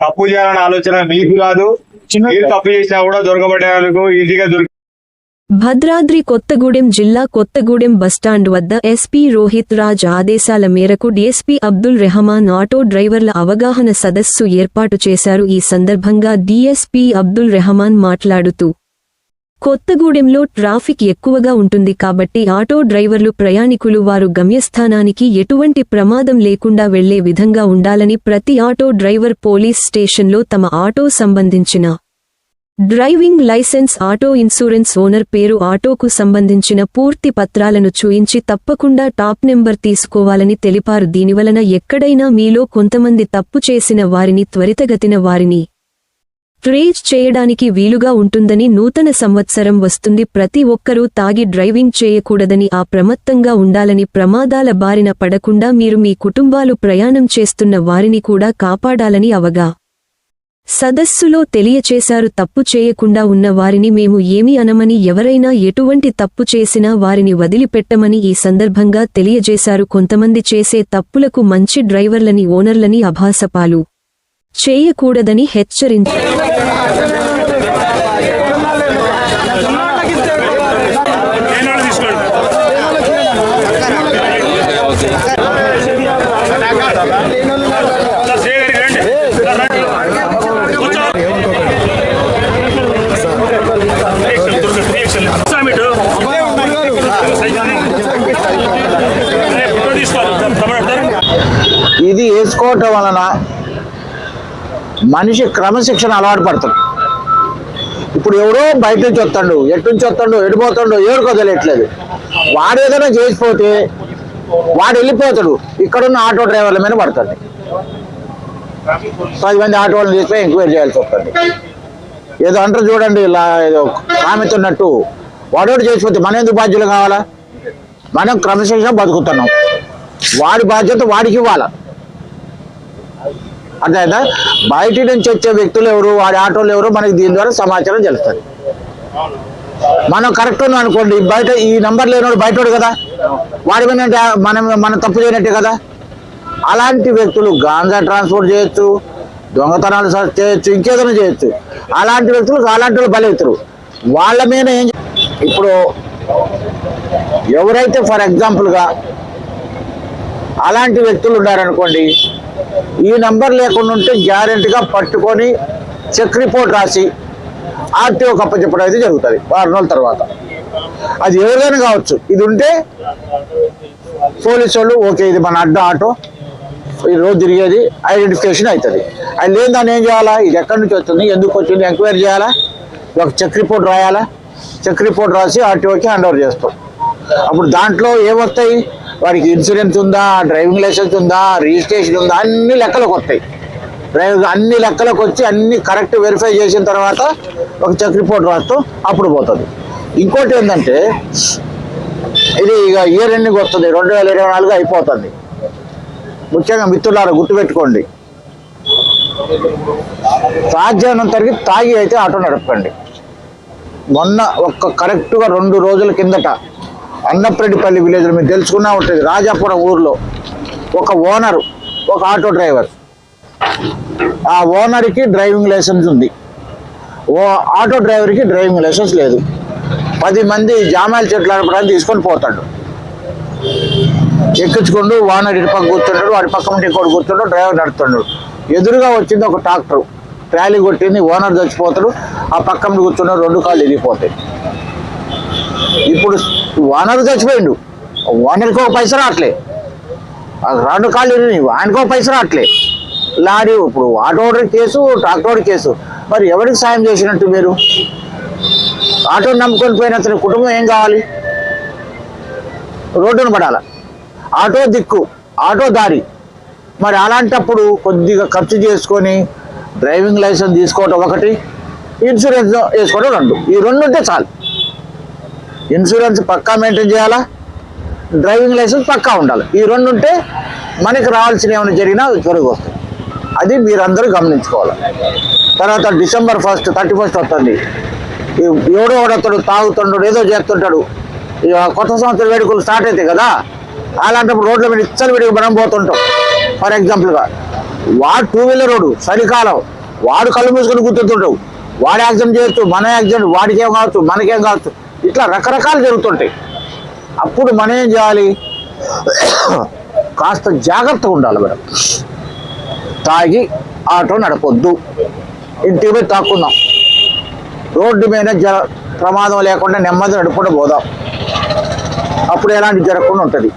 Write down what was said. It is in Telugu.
తప్పు చేయాలనే ఆలోచన మీకు కాదు. మీరు తప్పు. చేసినా కూడా దొరకబడేందుకు ఈజీగా దొరికి భద్రాద్రి కొత్తగూడెం జిల్లా కొత్తగూడెం బస్టాండ్ వద్ద ఎస్పీ రోహిత్ రాజ్ ఆదేశాల మేరకు డీఎస్పీ అబ్దుల్ రెహమాన్ ఆటో డ్రైవర్ల అవగాహన సదస్సు ఏర్పాటు చేశారు. ఈ సందర్భంగా డీఎస్పీ అబ్దుల్ రెహమాన్ మాట్లాడుతూ కొత్తగూడెంలో ట్రాఫిక్ ఎక్కువగా ఉంటుంది కాబట్టి ఆటో డ్రైవర్లు ప్రయాణికులు వారు గమ్యస్థానానికి ఎటువంటి ప్రమాదం లేకుండా వెళ్ళే విధంగా ఉండాలని ప్రతి ఆటో డ్రైవర్ పోలీస్ స్టేషన్లో తమ ఆటో సంబంధించిన driving licence auto insurance owner పేరు ఆటోకు సంబంధించిన పూర్తి పత్రాలను చూయించి తప్పకుండా టాప్ నెంబర్ తీసుకోవాలని తెలిపారు. దీనివలన ఎక్కడైనా మీలో కొంతమంది తప్పు చేసిన వారిని త్వరితగతిన వారిని ట్రేజ్ చేయడానికి వీలుగా ఉంటుందని నూతన సంవత్సరం వస్తుంది. ప్రతి ఒక్కరూ తాగి డ్రైవింగ్ చేయకూడదని ఆ ప్రమత్తంగా ఉండాలని ప్రమాదాల బారిన పడకుండా మీరు మీ కుటుంబాలు ప్రయాణం చేస్తున్న వారిని కూడా కాపాడాలని అవగా. సదస్సులో తెలియచేశారు తప్పు చేయకుండా ఉన్న వారిని మేము ఏమీ అనమని ఎవరైనా ఎటువంటి తప్పు చేసినా వారిని వదిలిపెట్టమని ఈ సందర్భంగా తెలియజేశారు. కొంతమంది చేసే తప్పులకు మంచి డ్రైవర్లని ఓనర్లని అభాసపాలు. చేయకూడదని హెచ్చరించారు ఇది వేసుకోవటం వలన మనిషి క్రమశిక్షణ అలవాటు పడతాడు. ఇప్పుడు ఎవడో బయట నుంచి వస్తాడు ఎటు నుంచి వస్తాడు ఎడిపోతాడు ఎవరికో తెలియట్లేదు. వాడు ఏదైనా చేసిపోతే వాడు వెళ్ళిపోతాడు. ఇక్కడున్న ఆటో డ్రైవర్ల మీద పడతాడు. పది మంది ఆటోలను తీసుకొని ఎంక్వైరీ చేయాల్సి వస్తుంది. ఏదో అంటారు చూడండి ఇలా ఏదో కామెతున్నట్టు. వాడోడు చేసిపోతే మనం ఎందుకు బాధ్యులు కావాలా? మనం క్రమశిక్షణ బతుకుతున్నాం. వాడి బాధ్యత వాడికి ఇవ్వాలా? అర్థమైందా బయట నుంచి వచ్చే వ్యక్తులు ఎవరు వాడి ఆటోలు ఎవరు మనకి దీని ద్వారా సమాచారం తెలుస్తుంది. మనం కరెక్ట్ ఉన్నాం అనుకోండి బయట ఈ నంబర్ లేనివాడు బయటోడు కదా? వాడి మీద మనం మనం తప్పు చేయనట్టే కదా? అలాంటి వ్యక్తులు గాంజా ట్రాన్స్పోర్ట్ చేయొచ్చు దొంగతనాలు చేయొచ్చు ఇంకేదైనా చేయొచ్చు. అలాంటి వ్యక్తులు అలాంటి వాళ్ళు బలవుతారు వాళ్ళ మీద ఏం ఇప్పుడు ఎవరైతే ఫర్ ఎగ్జాంపుల్గా అలాంటి వ్యక్తులు ఉన్నారనుకోండి ఈ నంబర్ లేకుండా ఉంటే గ్యారెంటీగా పట్టుకొని చెక్ రిపోర్ట్ రాసి ఆర్టీఓ కప్పచెప్పడం అయితే జరుగుతుంది వారం రోజుల తర్వాత. అది ఎవరిదైనా కావచ్చు. ఇది ఉంటే పోలీసు వాళ్ళు ఓకే ఇది మన అడ్డ ఆటో ఈ రోజు తిరిగేది ఐడెంటిఫికేషన్ అవుతుంది. అది లేని దాన్ని ఏం చేయాలా? ఇది ఎక్కడి నుంచి వచ్చింది ఎందుకు వచ్చింది? ఎంక్వైరీ చేయాలా? ఒక చెక్ రిపోర్ట్ రాయాలా? చెక్ రిపోర్ట్ రాసి ఆర్టీఓకి హ్యాండ్ ఓవర్ చేస్తాం. అప్పుడు దాంట్లో ఏమొస్తాయి వారికి ఇన్సూరెన్స్ ఉందా డ్రైవింగ్ లైసెన్స్ ఉందా రిజిస్ట్రేషన్ ఉందా అన్ని లెక్కలకు వస్తాయి. డ్రైవింగ్ అన్ని లెక్కలకు వచ్చి అన్ని కరెక్ట్ వెరిఫై చేసిన తర్వాత ఒక చెక్ రిపోర్ట్ రాస్తాం అప్పుడు పోతుంది. ఇంకోటి ఏంటంటే ఇది ఇక ఇయర్ ఎండింగ్ వస్తుంది రెండు వేల ఇరవై నాలుగు అయిపోతుంది. ముఖ్యంగా మిత్రులారా గుర్తుపెట్టుకోండి. తరిగి తాగి అయితే ఆటో నడపండి మొన్న ఒక్క కరెక్ట్గా రెండు రోజుల కిందట అన్నప్రెడ్డిపల్లి విలేజ్లో మీరు తెలుసుకున్నా ఉంటుంది. రాజాపురం ఊర్లో ఒక ఓనరు ఒక ఆటో డ్రైవర్. ఆ ఓనర్కి డ్రైవింగ్ లైసెన్స్ ఉంది. ఓ ఆటో డ్రైవర్కి డ్రైవింగ్ లైసెన్స్ లేదు. పది మంది జామాయిల చెట్లు నడపడానికి తీసుకొని పోతాడు. ఎక్కించుకుంటూ ఓనర్ ఇటు పక్క కూర్చుంటాడు వాడి పక్క ఉంటే ఇంకోటి కూర్చుంటాడు డ్రైవర్ నడుతున్నాడు ఎదురుగా వచ్చింది ఒక ట్రాక్టర్. ట్రాలీ కొట్టింది ఓనర్ చచ్చిపోతాడు ఆ పక్కన కూర్చున్నాడు రెండు కాళ్ళు ఇరిగిపోతాయి. ఇప్పుడు ఓనర్ చచ్చిపోయిండు. ఓనర్కి ఒక పైసా రావట్లే రెండు కాళ్ళు ఆయనకు ఒక పైసా రావట్లే లారీ ఇప్పుడు ఆటో కేసు ట్రాక్టర్ కేసు. మరి ఎవరికి సాయం చేసినట్టు మీరు? ఆటో నమ్ముకొని పోయిన అతని కుటుంబం ఏం కావాలి? రోడ్డును పడాల. ఆటో దిక్కు ఆటో దారి. మరి అలాంటప్పుడు కొద్దిగా ఖర్చు చేసుకొని డ్రైవింగ్ లైసెన్స్ తీసుకోవటం ఒకటి ఇన్సూరెన్స్ వేసుకోవడం రెండు. ఈ రెండు ఉంటే చాలు. ఇన్సూరెన్స్ పక్కా మెయింటైన్ చేయాలా? డ్రైవింగ్ లైసెన్స్ పక్కా ఉండాలి. ఈ రెండు ఉంటే మనకి రావాల్సిన ఏమైనా జరిగినా త్వరగా వస్తుంది. అది మీరందరూ గమనించుకోవాలి. తర్వాత డిసెంబర్ ఫస్ట్ థర్టీ ఫస్ట్ వస్తుంది. ఈ ఎవడో ఒకడతాడు తాగుతుంటాడు ఏదో చేస్తుంటాడు. ఇక కొత్త సంవత్సర వేడుకలు స్టార్ట్ అవుతాయి కదా అలాంటప్పుడు రోడ్ల మీద ఇచ్చలు విడిగి మనం పోతుంటాం. ఫర్ ఎగ్జాంపుల్గా వాడు టూ వీలర్ రోడ్డు చలికాలం. వాడు కళ్ళు మూసుకొని గుర్తుంటుంటావు వాడు యాక్సిడెంట్ చేయొచ్చు మన యాక్సిడెంట్ వాడికేం కావచ్చు మనకేం కావచ్చు. ఇట్లా రకరకాలు జరుగుతుంటాయి. అప్పుడు మనం ఏం చేయాలి? కాస్త జాగ్రత్తగా ఉండాలి మేడం. తాగి ఆటో నడపొద్దు. ఇంటి పోయి తాక్కుందాం రోడ్డు మీద జ ప్రమాదం లేకుండా నెమ్మది నడుపుకుంటూ పోదాం. అప్పుడు ఎలాంటి జరగకుండా ఉంటుంది.